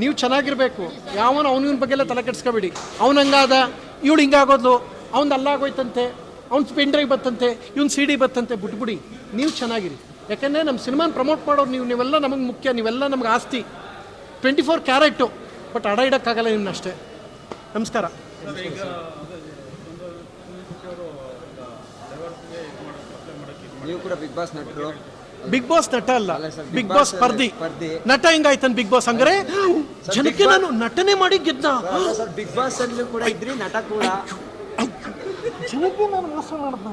ನೀವು ಚೆನ್ನಾಗಿರ್ಬೇಕು. ಯಾವನ ಬಗ್ಗೆ ಎಲ್ಲ ತಲೆ ಕೆಡಿಸ್ಕೋಬೇಡಿ. ಅವ್ನು ಹಂಗಾದ, ಇವಳು ಹಿಂಗಾಗೋದು ಅವ್ನು ಅಲ್ಲಾಗೋಯ್ತಂತೆ, ಅವ್ನು ಪೆನ್ ಡ್ರೈವ್ ಬತ್ತಂತೆ, ಇವ್ನು ಸಿ ಡಿ ಬತ್ತಂತೆ, ಬಿಟ್ಬಿಡಿ. ನೀವು ಚೆನ್ನಾಗಿರಿ. ಯಾಕಂದರೆ ನಮ್ಮ ಸಿನಿಮಾನ ಪ್ರಮೋಟ್ ಮಾಡೋರು ನೀವು, ನೀವೆಲ್ಲ ನಮಗೆ ಮುಖ್ಯ, ನೀವೆಲ್ಲ ನಮ್ಗೆ ಆಸ್ತಿ. ಟ್ವೆಂಟಿ ಫೋರ್ ಕ್ಯಾರೆಟು ಬಟ್ ಅಡ ಇಡೋಕ್ಕಾಗಲ್ಲ ನಿಮ್ಮನ್ನಷ್ಟೇ ನಮಸ್ಕಾರ. ನೀವು ಕೂಡ ಬಿಗ್ ಬಾಸ್ ನಟರು. ಬಿಗ್ ಬಾಸ್ ನಟ ಅಲ್ಲ. ಬಿಗ್ ಬಾಸ್ ಸ್ಪರ್ಧಿ. ನಟ ಹಿಂಗಾಯ್ತನ್ ಬಿಗ್ ಬಾಸ್ ಅಂದ್ರೆ ಜನಕ್ಕೆ ನಾನು ನಟನೆ ಮಾಡಿ ಗೆದ್ದ. ಬಿಗ್ ಬಾಸ್ ಅಲ್ಲೂ ಕೂಡ ಇದ್ರಿ ನಟ ಕೂಡ. ಜನಕ್ಕೆ ನಾನು ಮೋಸ ಮಾಡ್ದ.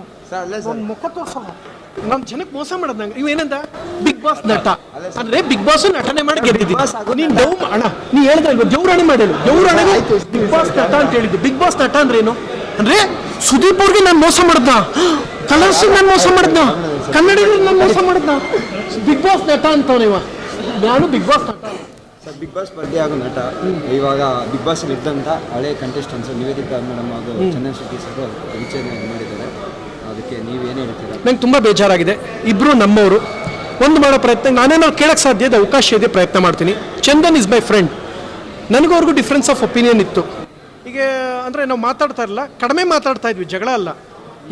ಮುಖ ತೋರ್ಸಲ್ಲ ನಮ್ ಜನಕ್ಕೆ ಮೋಸ ಮಾಡೋದು ನಂಗೆ ಇವೇನಂದ ಬಿಗ್ ಬಾಸ್ ನಟ. ಅಂದ್ರೆ ಬಿಗ್ ಬಾಸ್ ನಟನೆ ಮಾಡಿ ಗೆದ್ದಿದ್ದೀನಿ. ನೀನ್ ಡೌ ಅಣ್ಣ ನೀ ಹೇಳಿದ್ರೆ ಜೌರಾಣಿ ಮಾಡಿಲ್ಲ ದೇವ್ರಾಣಿಗೆ ಬಿಗ್ ಬಾಸ್ ನಟ ಅಂತ ಹೇಳಿದ್ದು. ಬಿಗ್ ಬಾಸ್ ನಟ ಅಂದ್ರೆ ಏನು? ಅಂದ್ರೆ ಸುದೀಪ್ ಅವ್ರಿಗೆ ನಾನು ಮೋಸ ಮಾಡ್ದ. ಕಲರ್ಸ್ ನಾನು ಮೋಸ ಮಾಡ್ದ. ಕನ್ನಡಿಗರಿಗೆ ನಾನು ಮೋಸ ಮಾಡಿದ್ನ? ಬಿಗ್ ಬಾಸ್ ನಟ ಅಂತವ್ ಇವ. ನಾನು ಬಿಗ್ ಬಾಸ್ ನಟ. ಸರ್ ಬಿಗ್ ಬಾಸ್ ಸ್ಪರ್ಧೆ ಆಗೋ ನಟ ಇವಾಗ ಬಿಗ್ ಬಾಸ್ ಇದ್ದಂಥ ಇದ್ದಂತ ಹಳೆ ಕಂಟೆಸ್ಟೆಂಟ್ಸ್ ನಿವೇದಿತಾ ಮೇಡಮ್ ಹಾಗೂ ಚಂದನ್ ಶೆಟ್ಟಿ ಸರ್ ವಿಚಾರಣೆ ಮಾಡಿದ್ದಾರೆ. ಅದಕ್ಕೆ ನೀವೇನು ಹೇಳ್ತೀರಾ? ನಂಗೆ ತುಂಬ ಬೇಜಾರಾಗಿದೆ. ಇಬ್ಬರು ನಮ್ಮವರು. ಒಂದು ಮಾಡೋ ಪ್ರಯತ್ನ ನಾನೇನೋ ಕೇಳಕ್ಕೆ ಸಾಧ್ಯ ಇದೆ ಅವಕಾಶ ಇದೆ ಪ್ರಯತ್ನ ಮಾಡ್ತೀನಿ. ಚಂದನ್ ಇಸ್ ಮೈ ಫ್ರೆಂಡ್ ನನಗೂ ಅವ್ರಿಗೂ ಡಿಫ್ರೆನ್ಸ್ ಆಫ್ ಒಪಿನಿಯನ್ ಇತ್ತು. ಈಗ ಅಂದರೆ ನಾವು ಮಾತಾಡ್ತಾ ಇರಲ್ಲ ಕಡಿಮೆ ಮಾತಾಡ್ತಾ ಇದ್ವಿ ಜಗಳ ಅಲ್ಲ.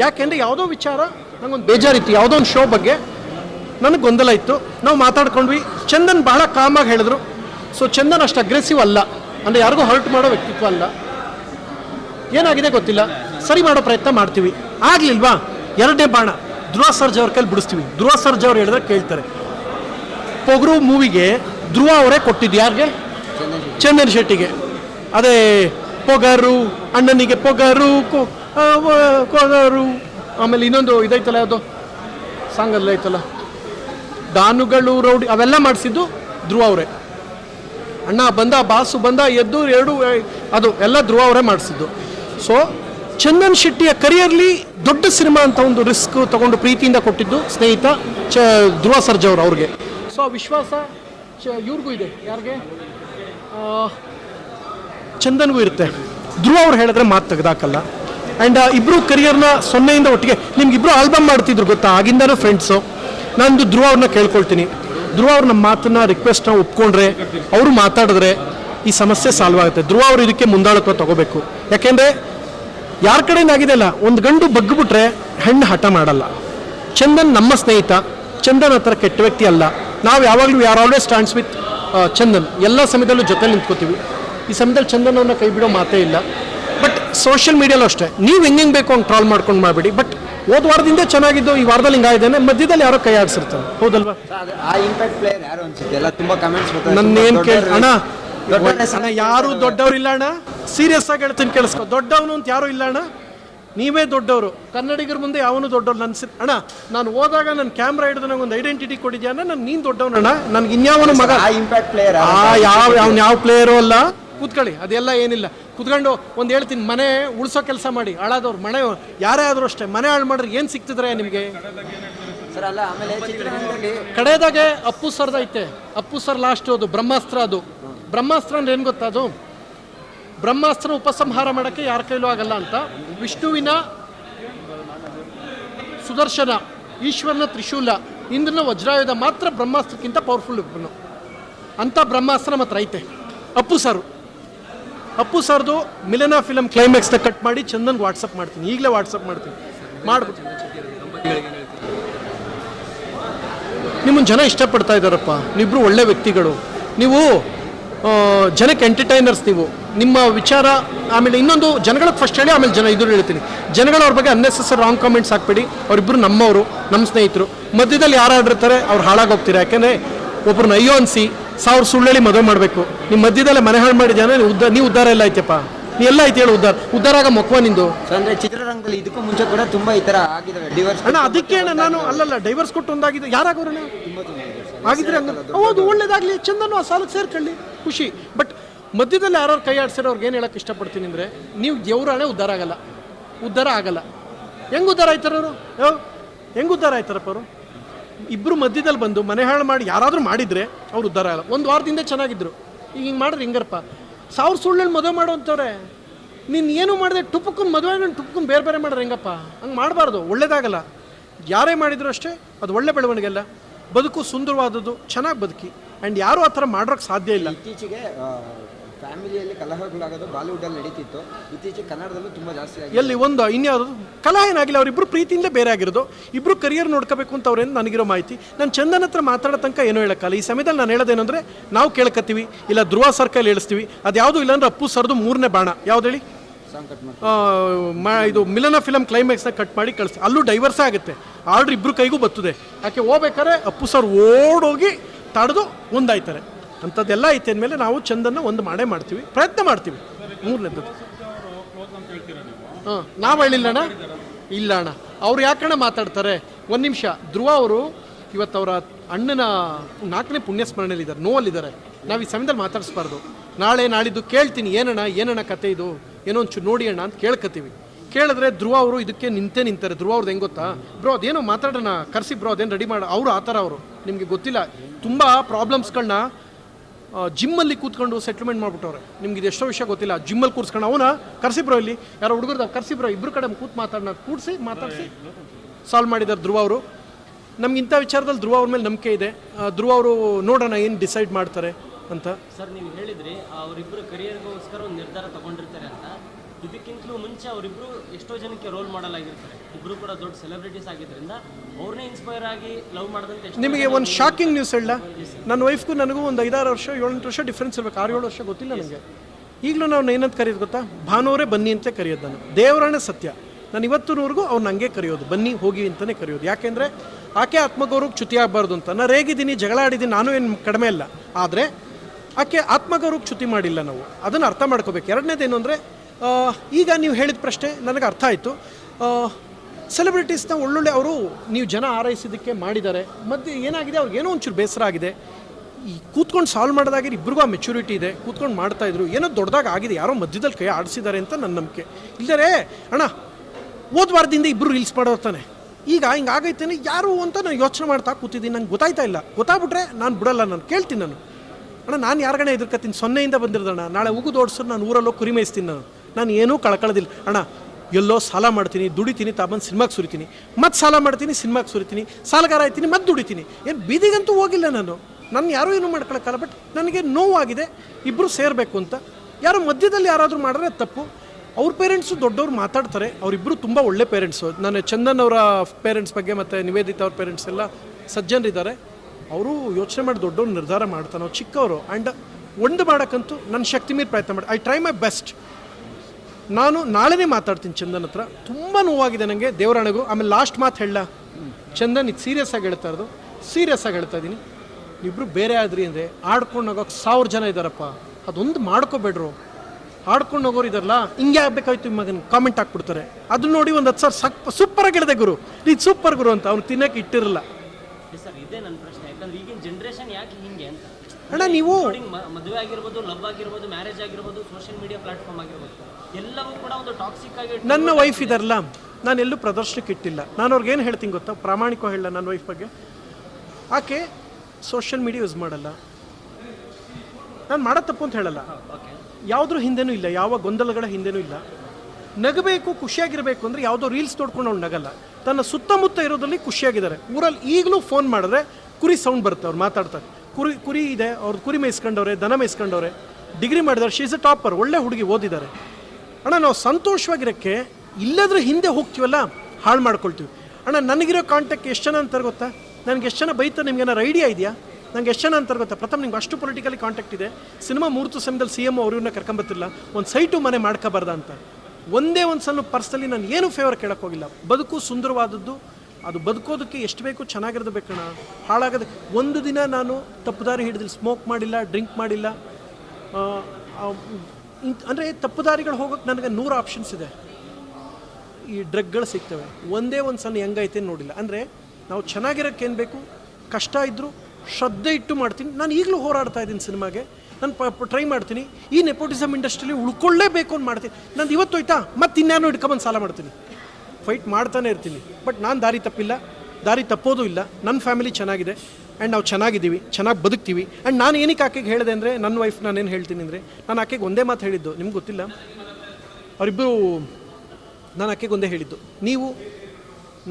ಯಾಕೆಂದರೆ ಯಾವುದೋ ವಿಚಾರ ನಂಗೊಂದು ಬೇಜಾರಿತ್ತು. ಯಾವುದೋ ಒಂದು ಶೋ ಬಗ್ಗೆ ನನಗೆ ಗೊಂದಲ ಇತ್ತು. ನಾವು ಮಾತಾಡ್ಕೊಂಡ್ವಿ. ಚಂದನ್ ಬಹಳ ಕಾಮಾಗಿ ಹೇಳಿದ್ರು. ಸೊ ಚಂದನ್ ಅಷ್ಟು ಅಗ್ರೆಸಿವ್ ಅಲ್ಲ. ಅಂದರೆ ಯಾರಿಗೂ ಹರ್ಟ್ ಮಾಡೋ ವ್ಯಕ್ತಿತ್ವ ಅಲ್ಲ. ಏನಾಗಿದೆ ಗೊತ್ತಿಲ್ಲ. ಸರಿ ಮಾಡೋ ಪ್ರಯತ್ನ ಮಾಡ್ತೀವಿ. ಆಗಲಿಲ್ವಾ? ಎರಡನೇ ಬಾಣ. ಧ್ರುವ ಸರ್ಜಾ ಅವ್ರ ಕೈಲಿ ಬಿಡಿಸ್ತೀವಿ. ಧ್ರುವ ಸರ್ಜಾ ಅವ್ರು ಹೇಳಿದ್ರೆ ಕೇಳ್ತಾರೆ. ಪೊಗರು ಮೂವಿಗೆ ಧ್ರುವ ಅವರೇ ಕೊಟ್ಟಿದ್ದು ಯಾರಿಗೆ? ಚಂದನ್ ಶೆಟ್ಟಿಗೆ. ಅದೇ ಪೊಗರು, ಅಣ್ಣನಿಗೆ ಪೊಗರು ಕೊಗರು. ಆಮೇಲೆ ಇನ್ನೊಂದು ಇದೈತಲ್ಲ ಯಾವುದು? ಸಾಂಗಲ್ಲ ಐತಲ್ಲ. ದಾನುಗಳು, ರೌಡಿ ಅವೆಲ್ಲ ಮಾಡಿಸಿದ್ದು ಧ್ರುವ ಅವರೇ. ಅಣ್ಣ ಬಂದ, ಬಾಸು ಬಂದ, ಎದ್ದು ಎರಡು ಅದು ಎಲ್ಲ ಧ್ರುವ ಅವರೇ ಮಾಡಿಸಿದ್ದು. ಸೊ ಚಂದನ್ ಶೆಟ್ಟಿಯ ಕರಿಯರ್ಲಿ ದೊಡ್ಡ ಸಿನಿಮಾ ಅಂತ ಒಂದು ರಿಸ್ಕ್ ತಗೊಂಡು ಪ್ರೀತಿಯಿಂದ ಕೊಟ್ಟಿದ್ದು ಸ್ನೇಹಿತ ಚ, ಧ್ರುವ ಸರ್ಜಾ ಅವರು ಅವ್ರಿಗೆ. ಸೊ ವಿಶ್ವಾಸ ಚ, ಇವ್ರಿಗೂ ಇದೆ. ಯಾರಿಗೆ? ಚಂದನ್ಗೂ ಇರುತ್ತೆ. ಧ್ರುವ ಅವ್ರು ಹೇಳಿದ್ರೆ ಮಾತು ತೆಗೆದಾಕಲ್ಲ. ಆ್ಯಂಡ್ ಇಬ್ಬರು ಕರಿಯರ್ನ ಸೊನ್ನೆಯಿಂದ ಒಟ್ಟಿಗೆ ನಿಮ್ಗೆ ಇಬ್ಬರು ಆಲ್ಬಮ್ ಮಾಡ್ತಿದ್ರು ಗೊತ್ತಾ? ಆಗಿಂದನೂ ಫ್ರೆಂಡ್ಸು ನಂದು ಧ್ರುವ ಅವ್ರನ್ನ ಕೇಳ್ಕೊಳ್ತೀನಿ. ಧ್ರುವ ಅವ್ರ ನಮ್ಮ ಮಾತನ್ನ ರಿಕ್ವೆಸ್ಟ್ನ ಒಪ್ಕೊಂಡ್ರೆ, ಅವರು ಮಾತಾಡಿದ್ರೆ ಈ ಸಮಸ್ಯೆ ಸಾಲ್ವ್ ಆಗುತ್ತೆ. ಧ್ರುವ ಅವರು ಇದಕ್ಕೆ ಮುಂದಾಳತ್ವ ತಗೋಬೇಕು. ಯಾಕೆಂದ್ರೆ ಯಾರ ಕಡೆಯಿಂದ ಆಗಿದೆ ಅಲ್ಲ, ಒಂದು ಗಂಡು ಬಗ್ಗಿಬಿಟ್ರೆ ಹೆಣ್ಣು ಹಠ ಮಾಡಲ್ಲ. ಚಂದನ್ ನಮ್ಮ ಸ್ನೇಹಿತ. ಚಂದನ್ ಹತ್ರ ಕೆಟ್ಟ ವ್ಯಕ್ತಿ ಅಲ್ಲ. ನಾವು ಯಾವಾಗಲೂ ಯಾರು ಆಲ್ವೇಸ್ ಸ್ಟ್ಯಾಂಡ್ಸ್ ವಿತ್ ಚಂದನ್. ಎಲ್ಲ ಸಮಯದಲ್ಲೂ ಜೊತೆ ನಿಂತ್ಕೋತೀವಿ. ಈ ಸಮಯದಲ್ಲಿ ಚಂದನ್ ಅವ್ರನ್ನ ಕೈ ಬಿಡೋ ಮಾತೇ ಇಲ್ಲ. ಸೋಷಿಯಲ್ ಮೀಡಿಯಲ್ಲೂ ಅಷ್ಟೇ. ನೀವು ಹೆಂಗೆ ಹೆಂಗೆ ಬೇಕು ಅಂತ ಟ್ರಾಲ್ ಮಾಡ್ಕೊಂಡು ಮಾಡಬೇಡಿ. ಬಟ್ ಹೋದ ವಾರದಿಂದ ಚೆನ್ನಾಗಿದ್ದು ಈ ವಾರದಲ್ಲಿ ಹಿಂಗಾಗಿದ್ದಾನೆ ಮಧ್ಯದಲ್ಲಿ ಯಾರೋ ಕೈ ಆಡಿಸಿರ್ತಾನೆ ಹೌದಲ್ವಾ? ಆ ಇಂಪ್ಯಾಕ್ಟ್ ಪ್ಲೇಯರ್ ಯಾರು ಅನ್ಸುತ್ತೆ? ಎಲ್ಲ ತುಂಬಾ ಕಮೆಂಟ್ಸ್ ಬರ್ತಾರೆ ನನ್ನ ಏನ್ ಕೇಳಿ ಅಣ್ಣ ಅಣ್ಣ ಯಾರು ದೊಡ್ಡವ್ರಿಲ್ಲ ಅಣ್ಣ? ಸೀರಿಯಸ್ ಆಗಿ ಹೇಳ್ತೀನಿ ಕೇಳಿಸ್ಕೊ. ದೊಡ್ಡವನು ಅಂತ ಯಾರು ಇಲ್ಲ ಅಣ್ಣ? ನೀವೇ ದೊಡ್ಡವರು. ಕನ್ನಡಿಗರ ಮುಂದೆ ಯಾವನು ದೊಡ್ಡವ್ರು ನನ್ನ ಅಣ್ಣ ನಾನು ಹೋದಾಗ ನನ್ನ ಕ್ಯಾಮ್ರಾ ಹಿಡಿದು ನಂಗೆ ಒಂದು ಐಡೆಂಟಿಟಿ ಕೊಟ್ಟಿದ್ಯಾ ನಾನು ನೀನು ದೊಡ್ಡವನಣ್ಣ ನನ್ಗೆ ಇನ್ಯಾವನು ಮಗ ಆ ಇಂಪ್ಯಾಕ್ಟ್ ಪ್ಲೇಯರ್ ಆ ಯಾವ ಯಾವ ಪ್ಲೇಯರು ಅಲ್ಲ. ಕೂತ್ಕೊಳ್ಳಿ ಅದೆಲ್ಲ ಏನಿಲ್ಲ. ಕೂತ್ಕೊಂಡು ಒಂದು ಹೇಳ್ತೀನಿ ಮನೆ ಉಳಿಸೋ ಕೆಲಸ ಮಾಡಿ ಹಾಳಾದವ್ರು ಮನೆ ಯಾರೇ ಆದರೂ ಅಷ್ಟೇ ಮನೆ ಹಾಳು ಮಾಡಿದ್ರೆ ಏನು ಸಿಕ್ತಿದ್ರೆ ನಿಮಗೆ? ಕಡೆದಾಗೆ ಅಪ್ಪು ಸರ್ದ ಐತೆ. ಅಪ್ಪು ಸರ್ ಲಾಸ್ಟ್ ಅದು ಬ್ರಹ್ಮಾಸ್ತ್ರ ಅದು. ಬ್ರಹ್ಮಾಸ್ತ್ರ ಅಂದ್ರೆ ಏನು ಗೊತ್ತಾ ಅದು? ಬ್ರಹ್ಮಾಸ್ತ್ರ ಉಪಸಂಹಾರ ಮಾಡೋಕ್ಕೆ ಯಾರ ಕೈಲೂ ಆಗಲ್ಲ ಅಂತ. ವಿಷ್ಣುವಿನ ಸುದರ್ಶನ ಈಶ್ವರನ ತ್ರಿಶೂಲ ಇಂದ್ರನ ವಜ್ರಾಯುಧ ಮಾತ್ರ ಬ್ರಹ್ಮಾಸ್ತ್ರಕ್ಕಿಂತ ಪವರ್ಫುಲ್ ಅಂತ ಬ್ರಹ್ಮಾಸ್ತ್ರ ಮಾತ್ರ ಐತೆ. ಅಪ್ಪು ಸರ್. ಅಪ್ಪು ಸರ್ದು ಮಿಲನ ಫಿಲಮ್ ಕ್ಲೈಮ್ಯಾಕ್ಸ್ನ ಕಟ್ ಮಾಡಿ ಚಂದನ್ಗೆ ವಾಟ್ಸಪ್ ಮಾಡ್ತೀನಿ. ಈಗಲೇ ವಾಟ್ಸಪ್ ಮಾಡ್ತೀನಿ. ಮಾಡ್ಬಿಟ್ಟು ನಿಮ್ಮನ್ನು ಜನ ಇಷ್ಟಪಡ್ತಾ ಇದ್ದಾರಪ್ಪ. ನೀವಿಬ್ರು ಒಳ್ಳೆ ವ್ಯಕ್ತಿಗಳು. ನೀವು ಜನಕ್ಕೆ ಎಂಟರ್ಟೈನರ್ಸ್ ನೀವು. ನಿಮ್ಮ ವಿಚಾರ, ಆಮೇಲೆ ಇನ್ನೊಂದು ಜನಗಳಿಗೆ ಫಸ್ಟ್ ಹೇಳಿ ಆಮೇಲೆ ಜನ ಇದು ಹೇಳ್ತೀನಿ. ಜನಗಳು ಅವ್ರ ಬಗ್ಗೆ ಅನ್ನೆಸೆಸರಿ ರಾಂಗ್ ಕಾಮೆಂಟ್ಸ್ ಹಾಕ್ಬೇಡಿ. ಅವರಿಬ್ಬರು ನಮ್ಮವರು ನಮ್ಮ ಸ್ನೇಹಿತರು. ಮಧ್ಯದಲ್ಲಿ ಯಾರು ಆಡಿರ್ತಾರೆ ಅವ್ರು ಹಾಳಾಗೋಗ್ತೀರಾ ಯಾಕೆಂದರೆ ಒಬ್ರನ್ನ ಅಯ್ಯೋ ಅನ್ಸಿ ಸಾವಿರ ಸುಳ್ಳೇಳಿ ಮದುವೆ ಮಾಡಬೇಕು. ನಿಮ್ಮ ಮಧ್ಯದಲ್ಲೇ ಮನೆ ಹಾಳು ಮಾಡಿದ್ಯಾನೆ ನೀವು ಉದ್ದ ನೀವು ಉದ್ಧಾರ ಎಲ್ಲ ಐತೆಪ್ಪ ನೀ ಎಲ್ಲ ಐತೆ ಹೇಳು ಉದ್ಧಾರ ಉದ್ಧಾರ ಆಗ ಮೊಕ್ವ ನಿಂದು. ಅಂದ್ರೆ ಚಿತ್ರರಂಗದಲ್ಲಿ ಇದಕ್ಕೂ ಮುಂಚೆ ಕೂಡ ತುಂಬಾ ಈ ತರ ಆಗಿದೆ ಡೈವರ್ಸ್ ಅಣ್ಣ ಅದಕ್ಕೆ ಅಣ್ಣ ನಾನು ಅಲ್ಲಲ್ಲ ಡೈವರ್ಸ್ ಕೊಟ್ಟು ಒಂದಾಗಿದೆ ಯಾರಾಗೋರಣ್ಣ ಆಗಿದ್ರೆ ಹಂಗ ಹೌದು ಒಳ್ಳೇದಾಗ್ಲಿ. ಚಂದನು ಆ ಸಾಲಕ್ಕೆ ಸೇರ್ಕೊಳ್ಳಿ. ಖುಷಿ. ಬಟ್ ಮಧ್ಯದಲ್ಲಿ ಯಾರು ಕೈ ಆಡ್ಸಿರೋ ಅವ್ರಿಗೆ ಏನು ಹೇಳಕ್ಕೆ ಇಷ್ಟಪಡ್ತೀನಿ ಅಂದರೆ ನೀವು ದೇವ್ರಾಣೆ ಉದ್ಧಾರ ಆಗಲ್ಲ. ಉದ್ಧಾರ ಆಗಲ್ಲ. ಹೆಂಗ್ ಉದ್ಧಾರ ಆಯ್ತಾರ ಅವರು? ಹೆಂಗ್ ಹೆಂಗೆ ಉದ್ಧಾರ ಆಯ್ತಾರಪ್ಪ ಅವರು? ಇಬ್ಬರು ಮಧ್ಯದಲ್ಲಿ ಬಂದು ಮನೆ ಹಾಳು ಮಾಡಿ ಯಾರಾದರೂ ಮಾಡಿದರೆ ಅವ್ರು ಉದ್ಧಾರ ಆಗಲ್ಲ. ಒಂದು ವಾರದಿಂದ ಚೆನ್ನಾಗಿದ್ರು. ಈಗ ಹಿಂಗೆ ಮಾಡಿದ್ರೆ ಹಿಂಗರಪ್ಪ? ಸಾವಿರ ಸುಳ್ಳಲ್ಲಿ ಮದುವೆ ಮಾಡುವಂಥವ್ರೆ ನೀನು ಏನು ಮಾಡಿದೆ? ಟುಪ್ಪಕ್ಕನ್ ಮದುವೆ ಟುಪ್ಪಕ್ಕನ್ ಬೇರೆ ಬೇರೆ ಮಾಡಿದ್ರೆ ಹೆಂಗಪ್ಪ? ಹಂಗೆ ಮಾಡಬಾರ್ದು. ಒಳ್ಳೇದಾಗಲ್ಲ. ಯಾರೇ ಮಾಡಿದ್ರು ಅಷ್ಟೇ ಅದು ಒಳ್ಳೆ ಬೆಳವಣಿಗೆ ಅಲ್ಲ ಬದುಕು ಸುಂದರವಾದದ್ದು, ಚೆನ್ನಾಗಿ ಬದುಕಿ. ಆ್ಯಂಡ್ ಯಾರೂ ಆ ಥರ ಮಾಡೋಕ್ಕೆ ಸಾಧ್ಯ ಇಲ್ಲ. ಇತ್ತೀಚೆಗೆ ಫ್ಯಾಮಿಲಿಯಲ್ಲಿ ಕಲಹಗಳಾಗೋದು ಬಾಲಿವುಡಲ್ಲಿ ನಡೀತಿತ್ತು. ಇತ್ತೀಚೆಗೆ ಕನ್ನಡದಲ್ಲೂ ತುಂಬಾ ಜಾಸ್ತಿ ಆಗಿದೆ. ಎಲ್ಲಿ ಒಂದು ಇನ್ಯಾವುದು ಕಲಹ ಏನಾಗಿಲ್ಲ ಅವರಿಬ್ಬರು ಪ್ರೀತಿಯಿಂದ ಬೇರೆ ಆಗಿರೋದು. ಇಬ್ಬರು ಕರಿಯರ್ ನೋಡ್ಕೋಬೇಕು ಅಂತ ಅವ್ರೇನು ನನಗಿರೋ ಮಾಹಿತಿ. ನಾನು ಚಂದನ್ ಹತ್ರ ಮಾತಾಡೋ ತನಕ ಏನೂ ಹೇಳಕ್ಕಲ್ಲ ಈ ಸಮಯದಲ್ಲಿ ನಾನು ಹೇಳೋದೇನಂದ್ರೆ ನಾವು ಕೇಳ್ಕತ್ತೀವಿ ಇಲ್ಲ ಧ್ರುವ ಸರ್ಕಲ್ ಹೇಳಿಸ್ತೀವಿ. ಅದು ಯಾವುದು ಇಲ್ಲಾಂದ್ರೆ ಅಪ್ಪು ಸರ್ದು ಮೂರನೇ ಬಾಣ. ಯಾವ್ದು ಹೇಳಿ? ಮಾ ಇದು ಮಿಲನ ಫಿಲಮ್ ಕ್ಲೈಮ್ಯಾಕ್ಸ್ನ ಕಟ್ ಮಾಡಿ ಕಳಿಸ್ತೀವಿ. ಅಲ್ಲೂ ಡೈವರ್ಸೇ ಆಗುತ್ತೆ. ಆರ್ಡ್ರ್ ಇಬ್ರು ಕೈಗೂ ಬರ್ತದೆ. ಯಾಕೆ ಹೋಗ್ಬೇಕಾದ್ರೆ ಅಪ್ಪು ಸರ್ ಓಡೋಗಿ ತಡೆದು ಒಂದಾಯ್ತಾರೆ. ಅಂಥದ್ದೆಲ್ಲ ಐತೆ ಅಂದಮೇಲೆ ನಾವು ಚಂದನ್ನು ಒಂದು ಮಾಡೇ ಮಾಡ್ತೀವಿ, ಪ್ರಯತ್ನ ಮಾಡ್ತೀವಿ. ಮೂರನೇದ್ದು. ಹಾಂ, ನಾವು ಹೇಳಿಲ್ಲಣ್ಣ ಇಲ್ಲ ಅಣ್ಣ. ಅವ್ರು ಯಾಕಣ್ಣ ಮಾತಾಡ್ತಾರೆ? ಒಂದು ನಿಮಿಷ. ಧ್ರುವ ಅವರು ಇವತ್ತು ಅವರ ಅಣ್ಣನ ನಾಲ್ಕನೇ ಪುಣ್ಯಸ್ಮರಣೆಯಲ್ಲಿದ್ದಾರೆ ನೋವಲ್ಲಿದ್ದಾರೆ. ನಾವು ಈ ಸಮಯದಲ್ಲಿ ಮಾತಾಡಿಸ್ಬಾರ್ದು. ನಾಳೆ ನಾಳಿದ್ದು ಕೇಳ್ತೀನಿ, ಏನಣ್ಣ ಏನಣ್ಣ ಕತೆ ಇದು? ಏನೋ ಒಂಚೂರು ನೋಡಿ ಅಣ್ಣ ಅಂತ ಕೇಳ್ಕತ್ತೀವಿ. ಕೇಳಿದ್ರೆ ಧ್ರುವ ಅವರು ಇದಕ್ಕೆ ನಿಂತೇ ನಿಂತಾರೆ. ಧ್ರುವ ಅವ್ರದ್ದು ಹೆಂಗೆ ಗೊತ್ತಾ? ಬ್ರೋ, ಅದೇನೋ ಮಾತಾಡೋಣ, ಕರೆಸಿ ಬ್ರೋ, ಅದೇನು ರೆಡಿ ಮಾಡ ಅವರು ಆ ಥರ ಅವರು. ನಿಮಗೆ ಗೊತ್ತಿಲ್ಲ. ತುಂಬ ಪ್ರಾಬ್ಲಮ್ಸ್ಗಳನ್ನ ಜಿಮ್ಮಲ್ಲಿ ಕೂತ್ಕೊಂಡು ಸೆಟ್ಲ್ಮೆಂಟ್ ಮಾಡ್ಬಿಟ್ಟವ್ರೆ. ನಿಮ್ಗೆ ಇದು ಎಷ್ಟೋ ವಿಷಯ ಗೊತ್ತಿಲ್ಲ. ಜಿಮ್ಮಲ್ಲಿ ಕೂರಿಸ್ಕೊಂಡು ಅವನ ಕರ್ಸಿಬ್ರೋ ಇಲ್ಲಿ. ಯಾರೋ ಹುಡುಗರ್ದ ಕರ್ಸಿಬ್ರೋ ಇಬ್ಬರು ಕಡೆ ಕೂತ್ ಮಾತಾಡೋಣ ಕೂಡಿಸಿ ಮಾತಾಡಿಸಿ. ಸಾಲ್ವ್ ಮಾಡಿದ್ದಾರೆ ಧ್ರುವ ಅವರು. ನಮ್ಗೆ ಇಂಥ ವಿಚಾರದಲ್ಲಿ ಧ್ರುವ ಅವ್ರ ಮೇಲೆ ನಂಬಿಕೆ ಇದೆ. ಧ್ರುವ ಅವರು ನೋಡೋಣ ಏನು ಡಿಸೈಡ್ ಮಾಡ್ತಾರೆ ಅಂತ. ಸರ್, ನೀವು ಹೇಳಿದ್ರಿ ಅವರಿಬ್ಬರು ಕರಿಯರ್ಗೋಸ್ಕರ ಒಂದು ನಿರ್ಧಾರ ತಗೊಂಡಿರ್ತಾರೆ ಅಂತ. ಇದಕ್ಕಿಂತಲೂ ಮುಂಚೆ ಅವರಿಬ್ಬರು ಎಷ್ಟೋ ಜನಕ್ಕೆ ರೋಲ್ ಮಾಡಲ್ ಆಗಿರ್ತಾರೆ ಇಬ್ಬರು ಕೂಡ ದೊಡ್ಡ ಸೆಲೆಬ್ರಿಟೀಸ್ ಆಗಿದ್ದರಿಂದ ಅವ್ರನ್ನೇ ಇನ್ಸ್ಪೈರ್ ಆಗಿ ಲವ್ ಮಾಡಿದಂತೆ ನಿಮಗೆ ಒಂದು ಶಾಕಿಂಗ್ ನ್ಯೂಸ್ ಹೇಳ. ನನ್ನ ವೈಫ್ಗೂ ನನಗೂ ಒಂದು ಐದಾರು ವರ್ಷ ಏಳೆಂಟು ವರ್ಷ ಡಿಫ್ರೆನ್ಸ್ ಇರಬೇಕು. ಆರು ಏಳು ವರ್ಷ ಗೊತ್ತಿಲ್ಲ ನನಗೆ. ಈಗಲೂ ನಾವು ಏನಂತ ಕರೆಯೋದು ಗೊತ್ತಾ? ಭಾನುವರೇ ಬನ್ನಿ ಅಂತ ಕರೆಯೋದು ನಾನು. ದೇವರನೇ ಸತ್ಯ. ನಾನು ಇವತ್ತಿನವರೆಗೂ ಅವ್ರನ್ನ ಹಂಗೆ ಕರೆಯೋದು. ಬನ್ನಿ ಹೋಗಿ ಅಂತಲೇ ಕರೆಯೋದು. ಯಾಕೆಂದರೆ ಆಕೆ ಆತ್ಮಗೌರವಕ್ಕೆ ಚ್ಯುತಿ ಆಗಬಾರ್ದು ಅಂತ. ನಾನು ರೇಗಿದ್ದೀನಿ ಜಗಳ ಆಡಿದ್ದೀನಿ ನಾನು ಏನು ಕಡಿಮೆ ಇಲ್ಲ ಆದರೆ ಆಕೆ ಆತ್ಮಗೌರವಕ್ಕೆ ಚ್ಯುತಿ ಮಾಡಿಲ್ಲ ನಾವು. ಅದನ್ನು ಅರ್ಥ ಮಾಡ್ಕೋಬೇಕು. ಎರಡನೇದೇನು ಅಂದರೆ ಈಗ ನೀವು ಹೇಳಿದ ಪ್ರಶ್ನೆ ನನಗೆ ಅರ್ಥ ಆಯಿತು. ಸೆಲೆಬ್ರಿಟೀಸ್ನ ಒಳ್ಳೊಳ್ಳೆ ಅವರು ನೀವು ಜನ ಆರೈಸಿದ್ದಕ್ಕೆ ಮಾಡಿದ್ದಾರೆ. ಮತ್ತು ಏನಾಗಿದೆ? ಅವ್ರಿಗೆ ಏನೋ ಒಂಚೂರು ಬೇಸರ ಆಗಿದೆ. ಈ ಕೂತ್ಕೊಂಡು ಸಾಲ್ವ್ ಮಾಡೋದಾಗಿ ಇಬ್ರಿಗೂ ಆ ಮೆಚುರಿಟಿ ಇದೆ. ಕೂತ್ಕೊಂಡು ಮಾಡ್ತಾ ಇದ್ರು. ಏನೋ ದೊಡ್ಡದಾಗ ಆಗಿದೆ. ಯಾರೋ ಮಧ್ಯದಲ್ಲಿ ಕೈ ಆಡಿಸಿದ್ದಾರೆ ಅಂತ ನನ್ನ ನಂಬಿಕೆ. ಇಲ್ಲದೇ ಅಣ್ಣ ಓದ್ವಾರದಿಂದ ವಾರದಿಂದ ಇಬ್ಬರು ರೀಲ್ಸ್ ಮಾಡೋರು ತಾನೆ. ಈಗ ಹಿಂಗೆ ಆಗೈತೇನೆ. ಯಾರು ಅಂತ ನಾನು ಯೋಚನೆ ಮಾಡ್ತಾ ಕೂತಿದ್ದೀನಿ. ನಂಗೆ ಗೊತ್ತಾಯ್ತಾ ಇಲ್ಲ. ಗೊತ್ತಾಗ್ಬಿಟ್ರೆ ನಾನು ಬಿಡಲ್ಲ. ನಾನು ಕೇಳ್ತೀನಿ ನಾನು. ಅಣ್ಣ, ನಾನು ಯಾರಿಗಣ ಎದುರ್ಕತ್ತೀನಿ? ಸೊನ್ನೆಯಿಂದ ಬಂದಿರೋದಣ್ಣ ನಾಳೆ ಉಗು ಓಡಿಸೋದು ನಾನು ಊರಲ್ಲೋ ಕುರಿ ಮೇಯಿಸ್ತೀನಿ ನಾನು. ನಾನು ಏನೂ ಕಳ್ಕೊಳ್ಳೋದಿಲ್ಲ ಅಣ್ಣ, ಎಲ್ಲೋ ಸಾಲ ಮಾಡ್ತೀನಿ, ದುಡಿತೀನಿ ತಾಬಂದು ಸಿನಿಮಾಗೆ ಸುರಿತೀನಿ. ಮತ್ತೆ ಸಾಲ ಮಾಡ್ತೀನಿ, ಸಿನಿಮಾಗೆ ಸುರಿತೀನಿ. ಸಾಲಗಾರ ಆಯ್ತೀನಿ, ಮತ್ತೆ ದುಡಿತೀನಿ. ಏನು ಬೀದಿಗಂತೂ ಹೋಗಿಲ್ಲ ನಾನು. ನನ್ನ ಯಾರೂ ಏನೂ ಮಾಡ್ಕೊಳಕ್ಕಲ್ಲ ಬಟ್ ನನಗೆ ನೋವಾಗಿದೆ. ಇಬ್ಬರು ಸೇರಬೇಕು ಅಂತ. ಯಾರೋ ಮಧ್ಯದಲ್ಲಿ ಯಾರಾದರೂ ಮಾಡಿದ್ರೆ ತಪ್ಪು. ಅವ್ರ ಪೇರೆಂಟ್ಸು ದೊಡ್ಡವ್ರು ಮಾತಾಡ್ತಾರೆ. ಅವರಿಬ್ಬರು ತುಂಬ ಒಳ್ಳೆ ಪೇರೆಂಟ್ಸು ನಾನು ಚಂದನ್ ಅವರ ಪೇರೆಂಟ್ಸ್ ಬಗ್ಗೆ ಮತ್ತು ನಿವೇದಿತಾ ಅವ್ರ ಪೇರೆಂಟ್ಸ್ ಎಲ್ಲ ಸಜ್ಜನರಿದ್ದಾರೆ. ಅವರು ಯೋಚನೆ ಮಾಡಿ ದೊಡ್ಡವ್ರು ನಿರ್ಧಾರ ಮಾಡ್ತಾನೆ ಚಿಕ್ಕವರು. ಆ್ಯಂಡ್ ಒಂದು ಮಾಡೋಕ್ಕಂತೂ ನನ್ನ ಶಕ್ತಿ ಮೀರಿ ಪ್ರಯತ್ನ ಮಾಡಿ. ಐ ಟ್ರೈ ಮೈ ಬೆಸ್ಟ್ ನಾನು ನಾಳೆನೇ ಮಾತಾಡ್ತೀನಿ ಚಂದನ್ ಹತ್ರ. ತುಂಬ ನೋವಾಗಿದೆ ನನಗೆ ದೇವರಾಣೆಗೂ ಆಮೇಲೆ ಲಾಸ್ಟ್ ಮಾತು ಹೇಳ. ಚಂದನ್ ಇದು ಸೀರಿಯಸ್ ಆಗಿ ಹೇಳ್ತಾ ಇರೋದು. ಸೀರಿಯಸ್ ಆಗಿ ಹೇಳ್ತಾ ಇದ್ದೀನಿ ಇಬ್ಬರು ಬೇರೆ ಆದ್ರಿ ಅಂದರೆ ಆಡ್ಕೊಂಡು ಹೋಗೋಕೆ ಸಾವಿರ ಜನ ಇದ್ದಾರಪ್ಪ ಅದೊಂದು ಮಾಡ್ಕೋಬೇಡ್ರು. ಆಡ್ಕೊಂಡು ಹೋಗೋರು ಇದಾರಲ್ಲ, ಹಿಂಗೆ ಆಗ್ಬೇಕಾಯ್ತು ಮಗನ. ಕಾಮೆಂಟ್ ಹಾಕ್ಬಿಡ್ತಾರೆ. ಅದನ್ನ ನೋಡಿ ಒಂದು ಹತ್ತು ಸಾವಿರ ಸಕ್ ಸೂಪರಾಗಿ ಹೇಳಿದೆ ಗುರು. ಇದು ಸೂಪರ್ ಗುರು ಅಂತ. ಅವ್ನು ತಿನ್ನಕ್ಕೆ ಇಟ್ಟಿರಲ್ಲ. ಸರ್, ಇದೇ ನನ್ನ ಪ್ರಶ್ನೆ. ಯಾಕಂದ್ರೆ ಈಗಿನ ಜನ್ರೇಷನ್ ಯಾಕೆ ಹಿಂಗೆ ಅಂತ? ಅಣ್ಣ ನೀವು ಮದುವೆ ಆಗಿರ್ಬೋದು ಲವ್ ಆಗಿರ್ಬೋದು ಮ್ಯಾರೇಜ್ ಆಗಿರ್ಬೋದು ಸೋಷಿಯಲ್ ಮೀಡಿಯಾ ಪ್ಲಾಟ್ಫಾರ್ಮ್ ಆಗಿರ್ಬೋದು ಎಲ್ಲವೂ ಕೂಡ ಒಂದು ಟಾಕ್ಸಿಕ್ ಆಗಿ ನನ್ನ ವೈಫ್ ಇದರಲ್ಲ ನಾನು ಎಲ್ಲೂ ಪ್ರದರ್ಶನಕ್ಕೆ ಇಟ್ಟಿಲ್ಲ. ನಾನು ಅವ್ರಿಗೆ ಏನು ಹೇಳ್ತೀನಿ ಗೊತ್ತಾ? ಪ್ರಾಮಾಣಿಕ ಹೇಳಲ್ಲ ನನ್ನ ವೈಫ್ ಬಗ್ಗೆ. ಆಕೆ ಸೋಷಿಯಲ್ ಮೀಡಿಯಾ ಯೂಸ್ ಮಾಡಲ್ಲ. ನಾನು ಮಾಡೋ ತಪ್ಪು ಅಂತ ಹೇಳಲ್ಲ. ಯಾವುದ್ರ ಹಿಂದೆನೂ ಇಲ್ಲ ಯಾವ ಗೊಂದಲಗಳ ಹಿಂದೆನೂ ಇಲ್ಲ. ನಗಬೇಕು ಖುಷಿಯಾಗಿರಬೇಕು ಅಂದರೆ ಯಾವುದೋ ರೀಲ್ಸ್ ನೋಡ್ಕೊಂಡು ಅವ್ನು ನಗಲ್ಲ. ತನ್ನ ಸುತ್ತಮುತ್ತ ಇರೋದ್ರಲ್ಲಿ ಖುಷಿಯಾಗಿದ್ದಾರೆ. ಊರಲ್ಲಿ ಈಗಲೂ ಫೋನ್ ಮಾಡಿದ್ರೆ ಕುರಿ ಸೌಂಡ್ ಬರುತ್ತೆ ಅವ್ರು ಮಾತಾಡ್ತಾರೆ. ಕುರಿ ಕುರಿ ಇದೆ ಅವ್ರು ಕುರಿ ಮೇಯಿಸ್ಕೊಂಡವ್ರೆ, ದನ ಮೇಯಿಸ್ಕೊಂಡವ್ರೆ, ಡಿಗ್ರಿ ಮಾಡಿದ್ದಾರೆ ಶೀಸ್ ಅ ಟಾಪರ್ ಒಳ್ಳೆ ಹುಡುಗಿ ಓದಿದ್ದಾರೆ. ಅಣ್ಣ, ನಾವು ಸಂತೋಷವಾಗಿರೋಕ್ಕೆ ಇಲ್ಲದ್ರೆ ಹಿಂದೆ ಹೋಗ್ತೀವಲ್ಲ, ಹಾಳು ಮಾಡ್ಕೊಳ್ತೀವಿ. ಅಣ್ಣ, ನನಗಿರೋ ಕಾಂಟ್ಯಾಕ್ಟ್ ಎಷ್ಟು ಜನ ಅಂತಾರೆ ಗೊತ್ತಾ? ನನಗೆ ಎಷ್ಟು ಜನ ಬೈತಾರೆ, ನಿಮ್ಗೆ ಏನಾರು ಐಡಿಯಾ ಇದೆಯಾ? ನಂಗೆ ಎಷ್ಟು ಜನ ಅಂತಾರೆ ಗೊತ್ತಾ? ಪ್ರಥಮ ನಿಮ್ಗೆ ಅಷ್ಟು ಪೊಲಿಟಿಕಲಿ ಕಾಂಟ್ಯಾಕ್ಟ್ ಇದೆ. ಸಿನಿಮಾ ಮೂರ್ತು ಸಮಯದಲ್ಲಿ ಸಿ ಎಂ ಅವ್ರನ್ನ ಕರ್ಕೊಂಬತ್ತಿಲ್ಲ ಒಂದು ಸೈಟು ಮನೆ ಮಾಡ್ಕೋಬಾರ್ದ ಅಂತ. ಒಂದೇ ಒಂದು ಸಣ್ಣ ಪರ್ಸ್ನಲ್ಲಿ ನಾನು ಏನು ಫೇವರ್ ಕೇಳೋಕ್ಕೋಗಿಲ್ಲ ಬದುಕು ಸುಂದರವಾದದ್ದು ಅದು ಬದುಕೋದಕ್ಕೆ ಎಷ್ಟು ಬೇಕು ಚೆನ್ನಾಗಿರೋದು ಬೇಕಣ್ಣ. ಹಾಳಾಗದ ಒಂದು ದಿನ ನಾನು ತಪ್ಪುದಾರಿ ಹಿಡಿದಿಲ್ಲ ಸ್ಮೋಕ್ ಮಾಡಿಲ್ಲ ಡ್ರಿಂಕ್ ಮಾಡಿಲ್ಲ. ಅಂದರೆ ತಪ್ಪುದಾರಿಗಳು ಹೋಗೋಕ್ಕೆ ನನಗೆ ನೂರು ಆಪ್ಷನ್ಸ್ ಇದೆ. ಈ ಡ್ರಗ್ಗಳು ಸಿಗ್ತವೆ. ಒಂದೇ ಒಂದು ಸಣ್ಣ ಹೆಂಗೈತೆ ನೋಡಿಲ್ಲ. ಅಂದರೆ ನಾವು ಚೆನ್ನಾಗಿರೋಕ್ಕೆ ಏನು ಬೇಕು? ಕಷ್ಟ ಇದ್ದರೂ ಶ್ರದ್ಧೆ ಇಟ್ಟು ಮಾಡ್ತೀನಿ. ನಾನು ಈಗಲೂ ಹೋರಾಡ್ತಾ ಇದ್ದೀನಿ ಸಿನಿಮಾಗೆ. ನಾನು ಪ ಟ್ರೈ ಮಾಡ್ತೀನಿ. ಈ ನೆಪೋಟಿಸಮ್ ಇಂಡಸ್ಟ್ರಿಲಿ ಉಳ್ಕೊಳ್ಳೇಬೇಕು ಅಂತ ಮಾಡ್ತೀನಿ. ನಂದು ಇವತ್ತು ಹೋಯ್ತಾ? ಮತ್ತೆ ಇನ್ನೇನು ಹಿಡ್ಕೊಂಬಂದು ಸಾಲ ಮಾಡ್ತೀನಿ. ಫೈಟ್ ಮಾಡ್ತಾನೆ ಇರ್ತೀನಿ. ಬಟ್ ನಾನು ದಾರಿ ತಪ್ಪಿಲ್ಲ. ದಾರಿ ತಪ್ಪೋದು ಇಲ್ಲ. ನನ್ನ ಫ್ಯಾಮಿಲಿ ಚೆನ್ನಾಗಿದೆ. ಆ್ಯಂಡ್ ನಾವು ಚೆನ್ನಾಗಿದ್ದೀವಿ. ಚೆನ್ನಾಗಿ ಬದುಕ್ತೀವಿ. ಆ್ಯಂಡ್ ನಾನು ಏನಕ್ಕೆ ಆಕೆಗೆ ಹೇಳಿದೆ ಅಂದರೆ ನನ್ನ ವೈಫ್ ನಾನೇನು ಹೇಳ್ತೀನಿ ಅಂದರೆ, ನಾನು ಆಕೆಗೆ ಒಂದೇ ಮಾತು ಹೇಳಿದ್ದು. ನಿಮ್ಗೆ ಗೊತ್ತಿಲ್ಲ? ಅವರಿಬ್ಬರು ನಾನು ಆಕೆಗೆ ಒಂದೇ ಹೇಳಿದ್ದು. ನೀವು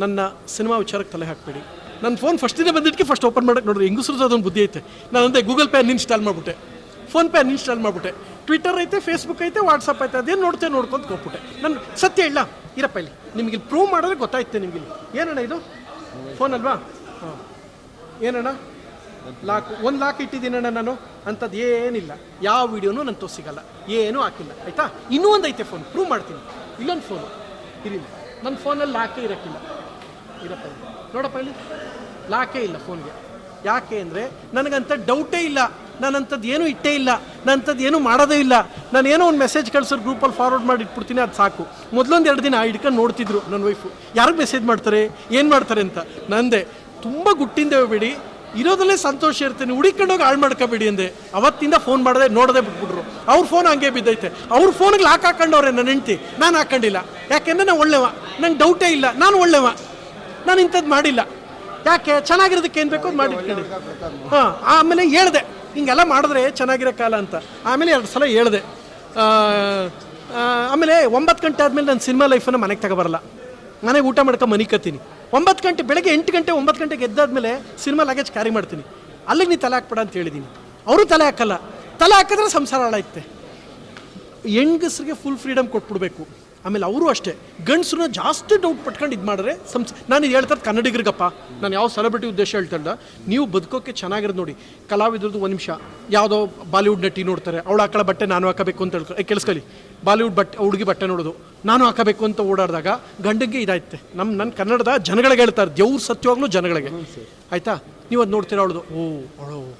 ನನ್ನ ಸಿನಿಮಾ ವಿಚಾರಕ್ಕೆ ತಲೆ ಹಾಕಬೇಡಿ. ನನ್ನ ಫೋನ್ ಫಸ್ಟ್ ಬಂದಿದ್ದಕ್ಕೆ ಫಸ್ಟ್ ಓಪನ್ ಮಾಡೋಕ್ಕೆ ನೋಡಿ ಹೆಂಗಸ್ರದ್ದು ಅದೊಂದು ಬುದ್ಧಿ ಐತೆ. ನಾನು ಅಂದೆ ಗೂಗಲ್ ಪೇ ಅನ್ಇನ್ಸ್ಟಾಲ್ ಮಾಡಿಬಿಟ್ಟೆ. ಫೋನ್ ಪೇ ಅನ್ಇನ್ಸ್ಟಾಲ್ ಮಾಡಿಬಿಟ್ಟೆ. ಟ್ವಿಟರ್ ಐತೆ ಫೇಸ್ಬುಕ್ ಐತೆ ವಾಟ್ಸಪ್ ಐತೆ, ಅದೇನು ನೋಡ್ತೇನೆ ನೋಡ್ಕೊಂತ ಹೋಗ್ಬಿಟ್ಟೆ. ನಾನು, ಸತ್ಯ ಇಲ್ಲ ಇರಪ್ಪ ಇಲ್ಲಿ. ನಿಮಗೆ ಇಲ್ಲಿ ಪ್ರೂವ್ ಮಾಡಿದ್ರೆ ಗೊತ್ತಾಯ್ತು ನಿಮಗೆ ಇಲ್ಲಿ. ಏನಣ್ಣ ಇದು? ಫೋನ್ ಅಲ್ವಾ? ಹಾಂ. ಏನಣ್ಣ? ಲಾಕ್ ಒಂದು ಲಾಕ್ ಇಟ್ಟಿದ್ದೀನಣ್ಣ ನಾನು. ಅಂಥದ್ದು ಏನಿಲ್ಲ. ಯಾವ ವಿಡಿಯೋನೂ ನಾನು ತೋರಿಸಿಗಲ್ಲ. ಏನೂ ಹಾಕಿಲ್ಲ. ಆಯಿತಾ? ಇನ್ನೂ ಒಂದು ಐತೆ ಫೋನ್ ಪ್ರೂವ್ ಮಾಡ್ತೀನಿ. ಇಲ್ಲೊಂದು ಫೋನು ಇರಿ. ನನ್ನ ಫೋನಲ್ಲಿ ಲಾಕೇ ಇರೋಕ್ಕಿಲ್ಲ. ಇರಪ್ಪ ಇಲ್ಲಿ. ನೋಡಪ್ಪ ಇಲ್ಲಿ. ಲಾಕೇ ಇಲ್ಲ ಫೋನ್ಗೆ ಯಾಕೆ ಅಂದರೆ ನನಗಂತ ಡೌಟೇ ಇಲ್ಲ. ನಾನಂಥದ್ದು ಏನೂ ಇಟ್ಟೇ ಇಲ್ಲ, ನಾನಂಥದ್ದು ಏನೂ ಮಾಡೋದೇ ಇಲ್ಲ. ನಾನು ಏನೋ ಒಂದು ಮೆಸೇಜ್ ಕಳ್ಸೋರು ಗ್ರೂಪಲ್ಲಿ ಫಾರ್ವರ್ಡ್ ಮಾಡಿ ಇಟ್ಬಿಡ್ತೀನಿ, ಅದು ಸಾಕು. ಮೊದಲೊಂದು ಎರಡು ದಿನ ಇಟ್ಕೊಂಡು ನೋಡ್ತಿದ್ರು ನನ್ನ ವೈಫು ಯಾರಿಗೆ ಮೆಸೇಜ್ ಮಾಡ್ತಾರೆ, ಏನು ಮಾಡ್ತಾರೆ ಅಂತ? ನಂದೆ, ತುಂಬ ಗುಟ್ಟಿಂದ ಬಿಡಿ ಇರೋದಲ್ಲೇ ಸಂತೋಷ ಇರ್ತೀನಿ ಹುಡಿಕೊಂಡೋಗಿ ಹಾಳು ಮಾಡ್ಕೋಬೇಡಿ ಅಂದೆ. ಅವತ್ತಿಂದ ಫೋನ್ ಮಾಡದೆ ನೋಡದೆ ಬಿಟ್ಬಿಟ್ರು. ಅವ್ರ ಫೋನ್ ಹಂಗೆ ಬಿದ್ದೈತೆ. ಅವ್ರ ಫೋನಿಗೆ ಲಾಕ್ ಹಾಕೊಂಡವ್ರೆ ನನ್ನ ಹೆಂಡ್ತಿ. ನಾನು ಹಾಕೊಂಡಿಲ್ಲ. ಯಾಕೆಂದರೆ ನಾನು ಒಳ್ಳೆವ. ನಂಗೆ ಡೌಟೇ ಇಲ್ಲ. ನಾನು ಒಳ್ಳೆವ. ನಾನು ಇಂಥದ್ದು ಮಾಡಿಲ್ಲ. ಯಾಕೆ? ಚೆನ್ನಾಗಿರೋದಕ್ಕೆ ಏನು ಬೇಕೋ ಅದು ಮಾಡಿ ಹಾಂ, ಆಮೇಲೆ ಹೇಳ್ದೆ. ಹಿಂಗೆಲ್ಲ ಮಾಡಿದ್ರೆ ಚೆನ್ನಾಗಿರೋ ಕಾಲ ಅಂತ. ಆಮೇಲೆ ಎರಡು ಸಲ ಹೇಳಿದೆ. ಆಮೇಲೆ ಒಂಬತ್ತು ಗಂಟೆ ಆದಮೇಲೆ ನಾನು ಸಿನಿಮಾ ಲೈಫನ್ನು ಮನೆಗೆ ತಗೊಬರಲ್ಲ. ಮನೆಗೆ ಊಟ ಮಾಡ್ಕೊಂಡು ಮನೆ ಕತ್ತೀನಿ ಒಂಬತ್ತು ಗಂಟೆ, ಬೆಳಗ್ಗೆ ಎಂಟು ಗಂಟೆ, ಒಂಬತ್ತು ಗಂಟೆಗೆ ಎದ್ದಾದ್ಮೇಲೆ ಸಿನಿಮಾ ಲಗೇಜ್ ಕ್ಯಾರಿ ಮಾಡ್ತೀನಿ. ಅಲ್ಲಿಗೆ ನೀ ತಲೆ ಹಾಕ್ಬೇಡ ಅಂತ ಹೇಳಿದ್ದೀನಿ ಅವರು ತಲೆ ಹಾಕಲ್ಲ. ತಲೆ ಹಾಕಿದ್ರೆ ಸಂಸಾರ ಹಾಳಾಯ್ತೆ. ಹೆಂಗಸ್ರಿಗೆ ಫುಲ್ ಫ್ರೀಡಮ್ ಕೊಟ್ಬಿಡ್ಬೇಕು. ಆಮೇಲೆ ಅವರು ಅಷ್ಟೇ. ಗಂಡಸ್ರನ್ನ ಜಾಸ್ತಿ ಡೌಟ್ ಪಟ್ಕೊಂಡು ಇದು ಮಾಡಿದ್ರೆ ಸಂಸ್ ನಾನು ಇದು ಹೇಳ್ತಾರೆ ಕನ್ನಡಿಗರಿಗಪ್ಪ. ನಾನು ಯಾವ ಸೆಲೆಬ್ರಿಟಿ ಉದ್ದೇಶ ಹೇಳ್ತಾರಲ್ಲ ನೀವು ಬದುಕೋಕೆ ಚೆನ್ನಾಗಿರೋದು ನೋಡಿ. ಕಲಾವಿದ್ರದ್ದು ಒಂದು ನಿಮಿಷ. ಯಾವುದೋ ಬಾಲಿವುಡ್ ನಟಿ ನೋಡ್ತಾರೆ. ಅವಳು ಹಾಕಳ ಬಟ್ಟೆ ನಾನು ಹಾಕಬೇಕು ಅಂತ ಹೇಳ್ಕೊ ಏ, ಕೇಳಿಸ್ಕೊಳ್ಳಿ. ಬಾಲಿವುಡ್ ಬಟ್ಟೆ ಹುಡುಗಿ ಬಟ್ಟೆ ನೋಡೋದು. ನಾನು ಹಾಕಬೇಕು ಅಂತ ಓಡಾಡಿದಾಗ ಗಂಡಂಗೆ ಇದಾಯ್ತೆ. ನಮ್ಮ ನನ್ನ ಕನ್ನಡದ ಜನಗಳಿಗೆ ಹೇಳ್ತಾರೆ ದೇವ್ರು ಸತ್ಯವಾಗ್ಲೂ ಜನಗಳಿಗೆ. ಆಯಿತಾ? ನೀವು ಅದು ನೋಡ್ತೀರ ಅವಳದು? ಓ ಅವಳು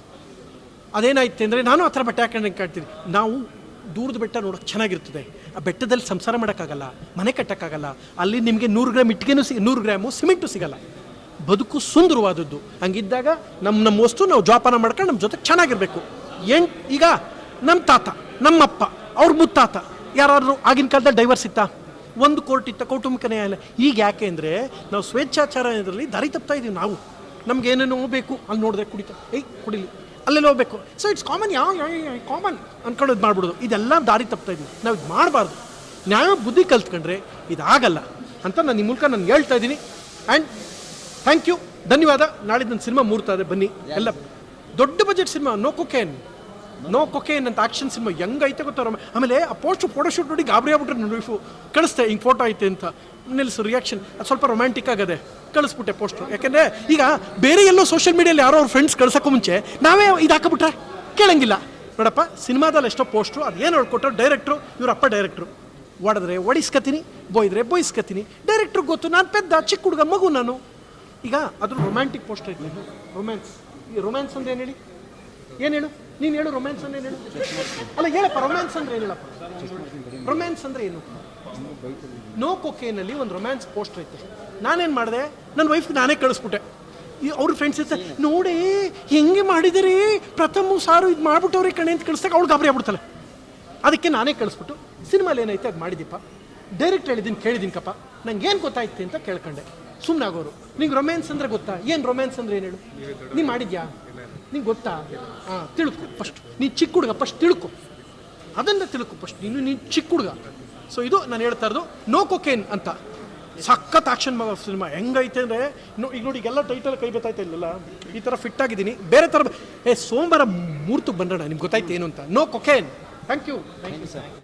ಅದೇನಾಯ್ತು ಅಂದರೆ ನಾನು ಆ ಥರ ಬಟ್ಟೆ ಹಾಕೊಂಡು ಕಾಣ್ತೀನಿ. ನಾವು ದೂರದ ಬೆಟ್ಟ ನೋಡೋಕೆ ಚೆನ್ನಾಗಿರ್ತದೆ. ಆ ಬೆಟ್ಟದಲ್ಲಿ ಸಂಸಾರ ಮಾಡೋಕ್ಕಾಗಲ್ಲ, ಮನೆ ಕಟ್ಟೋಕ್ಕಾಗಲ್ಲ, ಅಲ್ಲಿ ನಿಮಗೆ ನೂರು ಗ್ರಾಮ್ ಇಟ್ಟಿಗೆನೂ ಸಿ, ನೂರು ಗ್ರಾಮು ಸಿಮೆಂಟು ಸಿಗಲ್ಲ. ಬದುಕು ಸುಂದರವಾದದ್ದು. ಹಂಗಿದ್ದಾಗ ನಮ್ಮ ನಮ್ಮ ವಸ್ತು ನಾವು ಜೋಪಾನ ಮಾಡ್ಕೊಂಡು ನಮ್ಮ ಜೊತೆ ಚೆನ್ನಾಗಿರಬೇಕು. ಎಂಟ್ ಈಗ ನಮ್ಮ ತಾತ, ನಮ್ಮಪ್ಪ, ಅವ್ರ ಮುತ್ತಾತ, ಯಾರಾದರೂ ಆಗಿನ ಕಾಲದಲ್ಲಿ ಡೈವರ್ಸ್ ಇತ್ತಾ? ಒಂದು ಕೋರ್ಟ್ ಇತ್ತ, ಕೌಟುಂಬಿಕ ನ್ಯಾಯಾಲಯ ಈಗ ಯಾಕೆ ಅಂದರೆ ನಾವು ಸ್ವೇಚ್ಛಾಚಾರ ಇದರಲ್ಲಿ ದಾರಿ ತಪ್ತಾ ಇದ್ದೀವಿ ನಾವು. ನಮ್ಗೆ ಏನೇನೋ ಬೇಕು, ಅಲ್ಲಿ ನೋಡಿದ್ರೆ ಕುಡಿತಾ, ಏಯ್, ಕುಡಿಲಿ. ಅಲ್ಲೆಲ್ಲ ಹೋಗ್ಬೇಕು. ಸೊ ಇಟ್ಸ್ ಕಾಮನ್ ಯಾವ ಕಾಮನ್ ಅನ್ಕೊಂಡು ಇದು ಮಾಡ್ಬಿಡೋದು. ಇದೆಲ್ಲ ದಾರಿ ತಪ್ತಾ ಇದ್ದೀವಿ ನಾವು ಇದು ಮಾಡಬಾರ್ದು. ನ್ಯಾಯ ಬುದ್ಧಿ ಕಲ್ತ್ಕೊಂಡ್ರೆ ಇದಾಗಲ್ಲ ಅಂತ ನಾನು ನಿಮ್ಮ ಮೂಲಕ ನಾನು ಹೇಳ್ತಾ ಇದ್ದೀನಿ. ಆ್ಯಂಡ್ ಥ್ಯಾಂಕ್ ಯು ಧನ್ಯವಾದ. ನಾಳೆ ನನ್ನ ಸಿನಿಮಾ ಮೂರ್ತಾ ಇದೆ ಬನ್ನಿ. ಎಲ್ಲ ದೊಡ್ಡ budget cinema no cocaine no cocaine ಅಂತ ಆಕ್ಷನ್ ಸಿನಿಮಾ ಹೆಂಗೈತೆ ಗೊತ್ತಾರ ಆಮೇಲೆ ಆ ಪೋಸ್ಟ್ ಫೋಟೋ ಶೂಟ್ ನೋಡಿ ಗಾಬರಿ ಆಗ್ಬಿಟ್ರೆ ವೈಫು ಕಳಿಸ್ತೆ, ಹಿಂಗೆ ಫೋಟೋ ಐತೆ ಅಂತ. ನಿಲ್ಲಿಸು ರಿಯಾಕ್ಷನ್ ಅದು ಸ್ವಲ್ಪ ರೊಮ್ಯಾಂಟಿಕ್ ಆಗದೆ. ಕಳಿಸ್ಬಿಟ್ಟೆ ಪೋಸ್ಟು ಯಾಕೆಂದರೆ ಈಗ ಬೇರೆ ಎಲ್ಲೋ ಸೋಷಿಯಲ್ ಮೀಡಿಯಲ್ಲಿ ಯಾರೋ ಅವ್ರ ಫ್ರೆಂಡ್ಸ್ ಕಳ್ಸೋಕ್ಕೂ ಮುಂಚೆ ನಾವೇ ಇದು ಹಾಕಬಿಟ್ರೆ? ಕೇಳಂಗಿಲ್ಲ. ನೋಡಪ್ಪ ಸಿನಿಮಾದಲ್ಲಿ ಎಷ್ಟೋ ಪೋಸ್ಟು ಅದು ಏನು ಹೇಳ್ಕೊಟ್ರು? ಡೈರೆಕ್ಟ್ರು ಇವ್ರ ಅಪ್ಪ ಡೈರೆಕ್ಟ್ರು ಒಡೆದ್ರೆ ಒಡಿಸ್ಕತೀನಿ ಬೋಯ್ದ್ರೆ ಬೋಯಿಸ್ಕತೀನಿ. ಡೈರೆಕ್ಟ್ರು ಗೊತ್ತು, ನಾನು ಪೆದ್ದ, ಚಿಕ್ಕ ಹುಡುಗ, ಮಗು ನಾನು. ಈಗ ಅದ್ರ ರೊಮ್ಯಾಂಟಿಕ್ ಪೋಸ್ಟರ್ ಐತೆ. ರೊಮ್ಯಾನ್ಸ್ ಈ ರೊಮ್ಯಾನ್ಸ್ ಅಂದ್ರೆ ಏನು ಹೇಳಿ? ಏನು ಹೇಳು? ನೀನು ಹೇಳು ರೊಮ್ಯಾನ್ಸ್ ಅಂದ್ರೆ ಏನು? ಅಲ್ಲ, ಹೇಳಪ್ಪ ರೊಮ್ಯಾನ್ಸ್ ಅಂದ್ರೆ ಏನಿಲ್ಲಪ್ಪ? ರೊಮ್ಯಾನ್ಸ್ ಅಂದ್ರೆ ಏನು? ನೋ ಕೊಕೇನಲ್ಲಿ ಒಂದು ರೊಮ್ಯಾನ್ಸ್ ಪೋಸ್ಟರ್ ಐತೆ ನಾನೇನು ಮಾಡಿದೆ? ನನ್ನ ವೈಫ್ ನಾನೇ ಕಳಿಸ್ಬಿಟ್ಟೆ. ಅವ್ರ ಫ್ರೆಂಡ್ಸ್ ಇರ್ತಾರೆ ನೋಡಿ, ಹೆಂಗೆ ಮಾಡಿದಿರಿ ಪ್ರಥಮ ಸಾರು ಇದು ಮಾಡ್ಬಿಟ್ಟವ್ರಿ ಕಣೆ ಅಂತ ಕಳಿಸ್ದಾಗ ಅವ್ಳು ಗಾಬರಿ ಆಗ್ಬಿಡ್ತಾಳೆ. ಅದಕ್ಕೆ ನಾನೇ ಕಳಿಸ್ಬಿಟ್ಟು, ಸಿನಿಮಾಲಿ ಏನೈತೆ ಅದು ಮಾಡಿದ್ದೀಪ ಡೈರೆಕ್ಟ್ ಹೇಳಿದ್ದೀನಿ ಕೇಳಿದ್ದೀನಿ ಕಪ್ಪ ನಂಗೆ ಏನು ಗೊತ್ತಾಯ್ತು? ಅಂತ ಕೇಳ್ಕೊಂಡೆ. ಸುಮ್ಮನೆ ಆಗೋರು ನಿಂಗೆ ರೊಮ್ಯಾನ್ಸ್ ಅಂದರೆ ಗೊತ್ತಾ? ಏನು ರೊಮ್ಯಾನ್ಸ್ ಅಂದ್ರೆ ಏನು ಹೇಳು? ನೀ ಮಾಡಿದ್ಯಾ? ನಿಂಗೆ ಗೊತ್ತಾ? ಹಾಂ ತಿಳ್ಕೊ ಫಸ್ಟ್ ನೀ ಚಿಕ್ಕ ಹುಡುಗ ಫಸ್ಟ್ ತಿಳ್ಕೊ. ಅದನ್ನು ತಿಳ್ಕೊ ಫಸ್ಟ್ ನೀನು ನೀನು ಚಿಕ್ಕ ಹುಡುಗ. ಸೊ ಇದು ನಾನು ಹೇಳ್ತಾ ಇರೋದು ನೋ ಕೊಕೇನ್ ಅಂತ. ಸಖತ್ ಆಕ್ಷನ್ ಸಿನಿಮಾ ಹೆಂಗೈತೆ ಅಂದರೆ, ನೋ, ಈಗ ನೋಡಿ ಎಲ್ಲ ಟೈಟಲ್ ಕೈ ಗೊತ್ತಾಯ್ತಾ ಇಲ್ಲಲ್ಲ? ಈ ಥರ ಫಿಟ್ ಆಗಿದ್ದೀನಿ. ಬೇರೆ ಥರ ಏ, ಸೋಮವಾರ ಮೂರ್ತಕ್ಕೆ ಬಂದೋಣ ನಿಮ್ಗೆ ಗೊತ್ತಾಯ್ತು ಏನು ಅಂತ? No cocaine thank you thank you sir